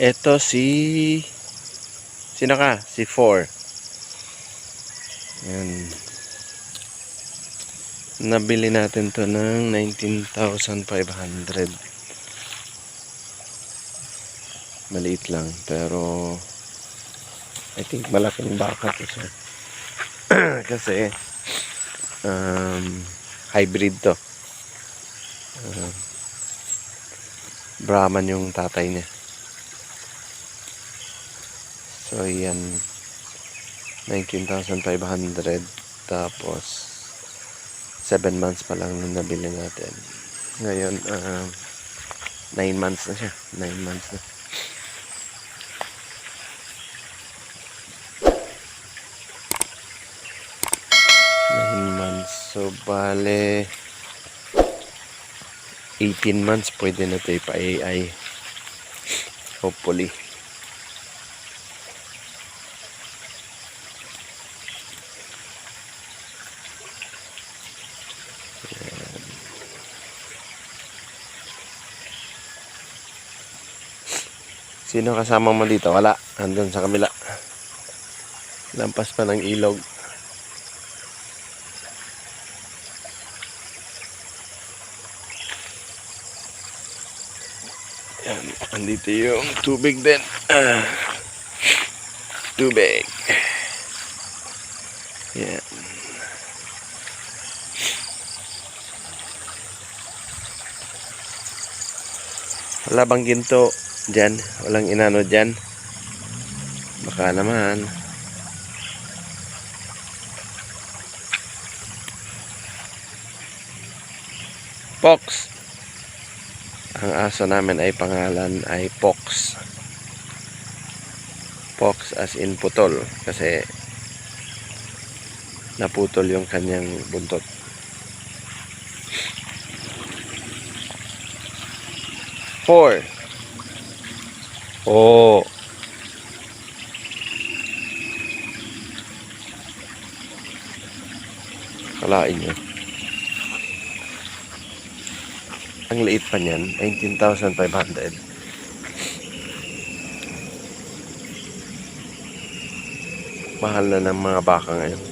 Ito si... Sino ka? Si 4. Yan. Nabili natin to ng 19,500. Maliit lang. Pero... I think malaking baka to siya. Kasi... Um, hybrid to. Uh, Brahman yung tatay niya. So, yan. 19,500. Tapos, 7 months pa lang nung nabili natin. Ngayon, 9 months na siya. 9 months na. So, bale, 18 months pwede na ito ipa-AI. Hopefully. Sino kasama mo dito? Wala. Andun sa kabila. Lampas pa ng ilog. Yan. Andito yung tubig din. Ah. Tubig. Yan. Wala bang ginto dyan? Walang inano dyan? Baka naman. Pox. Ang aso namin ay pangalan ay Pox. Pox as in putol kasi naputol yung kanyang buntot. Four. Oh. Kalain nyo. Ang liit pa niyan, 19,500. Mahal na ng mga baka ngayon.